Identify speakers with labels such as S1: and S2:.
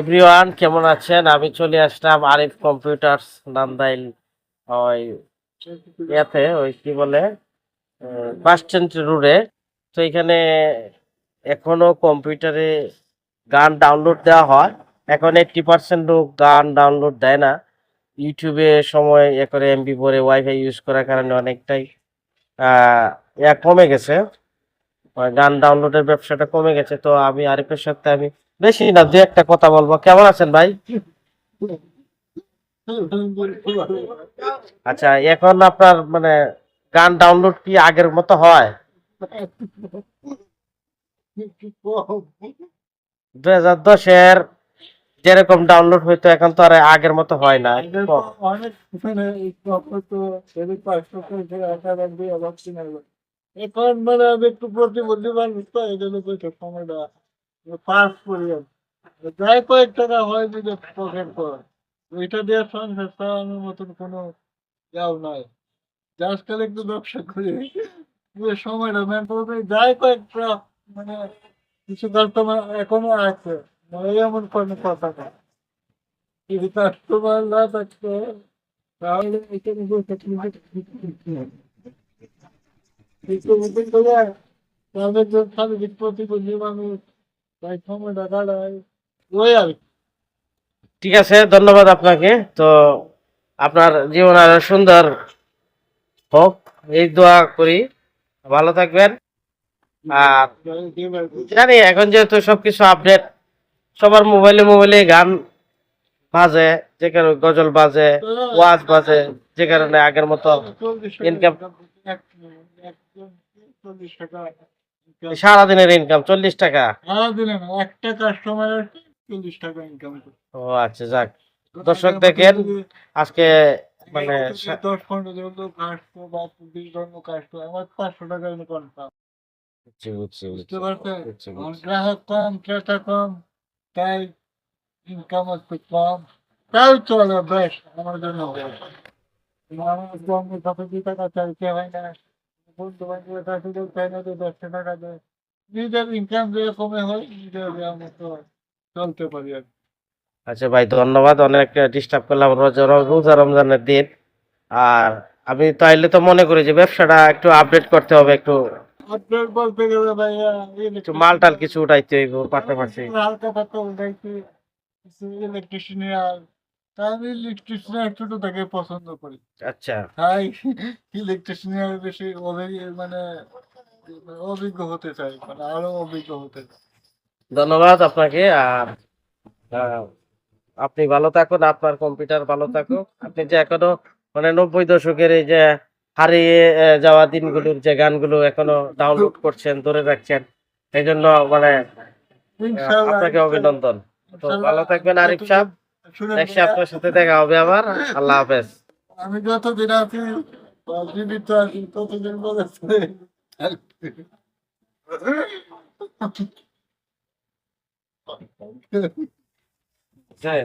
S1: Everyone কেমন আছেন? আমি চলে আসলাম আরিফ কম্পিউটার্স নান্দাইল ওই ইয়াতে, ওই কি বলে বাস স্ট্যান্ড রোডে তো এখানে এখনও কম্পিউটারে গান ডাউনলোড দেওয়া হয়। এখন এইটটি পার্সেন্ট লোক গান ডাউনলোড দেয় না। ইউটিউবে সময় এ করে এমবি ভরে ওয়াইফাই ইউজ করার কারণে অনেকটাই কমে গেছে। গান ডাউনলোডের ব্যবসাটা কমে গেছে। তো আমি আরিফের সাথে আমি বেশি না, দু একটা কথা বলব। কেমন আছেন ভাই? আচ্ছা এখন আপনার মানে গান ডাউনলোড কি আগের মতো হয়? দুই হাজার দশের যেরকম ডাউনলোড হইতো, এখন তো আর আগের মতো হয় না।
S2: এখন মানে আমি একটু প্রতিবন্ধী মানুষ, তো এই জন্য সময়টা পাস করি যাই কয়েক টাকা হয় নিজে পকেট কর ওইটা দিয়ে সংসার চালানোর মতন কোনো যাও নাই জাস্ট খালি একটু ব্যবসা করি পুরো সময়টা ম্যান যাই কয়েকটা মানে কিছু কাস্টমার এখনও আছে মানে এমন কোনো কথা না যদি কাস্টমার না থাকতো তাহলে এখানে তাদের প্রতিবন্ধী মানুষ
S1: ঠিক আছে, ধন্যবাদ আপনাকে। তো আপনার জীবন আরও সুন্দর হোক। এই দোয়া করি। ভালো থাকবেন। আর জানি, এখন যেহেতু সবকিছু আপডেট সবার মোবাইলে মোবাইলে গান বাজে, যে কারণে গজল বাজে, ওয়াজ বাজে, যে কারণে আগের মতো
S2: চল্লিশ
S1: সারাদিনের ইনকাম চল্লিশ টাকা?
S2: সারাদিনে না একটা কাস্টমারের চল্লিশ টাকা ইনকাম
S1: ও আচ্ছা যাক। দর্শক দেখেন আজকে মানে
S2: দশ পনেরো জন লোক আসতো বা বিশ জন লোক আসতো আমার পাঁচশো টাকা ইনকাম বুঝতে পারছেন। গ্রাহক কম ক্রেতা কম তাই ইনকাম একটু কম। তাই চলে বেশ আমার জন্য। আমার জন্য কত দু টাকা চাইতে হয় না। আর
S1: আচ্ছা ভাই, ধন্যবাদ। অনেক ডিস্টার্ব করলাম রোজা রোজা রমজানের দিন। আর আমি তাইলে তো মনে করি যে ব্যবসাটা একটু আপডেট করতে হবে, একটু একটু মাল টাল কিছু উঠাইতে হইব পাশাপাশি।
S2: আমি ইলেকট্রিশিয়ান ছোট থেকে পছন্দ করি।
S1: আচ্ছা।
S2: ইলেকট্রিশিয়ান বেশি মানে অভিজ্ঞ হতে চাই মানে আরও অভিজ্ঞ হতে চাই।
S1: ধন্যবাদ আপনাকে আর আপনি ভালো থাকুন আপনার কম্পিউটার ভালো থাকুক। আপনি যে এখনও মানে নব্বই দশকের এই যে হারিয়ে যাওয়া দিনগুলোর যে গানগুলো এখনও ডাউনলোড করছেন ধরে রাখছেন এই জন্য মানে আপনাকে অভিনন্দন। তো ভালো থাকবেন আরিফ সাহেব।
S2: শুনেন
S1: আপনার সাথে দেখা হবে আবার। আল্লাহ হাফেজ।
S2: আমি যতদিন আছি জীবিত আছি ততদিন বলেছে।
S1: জয়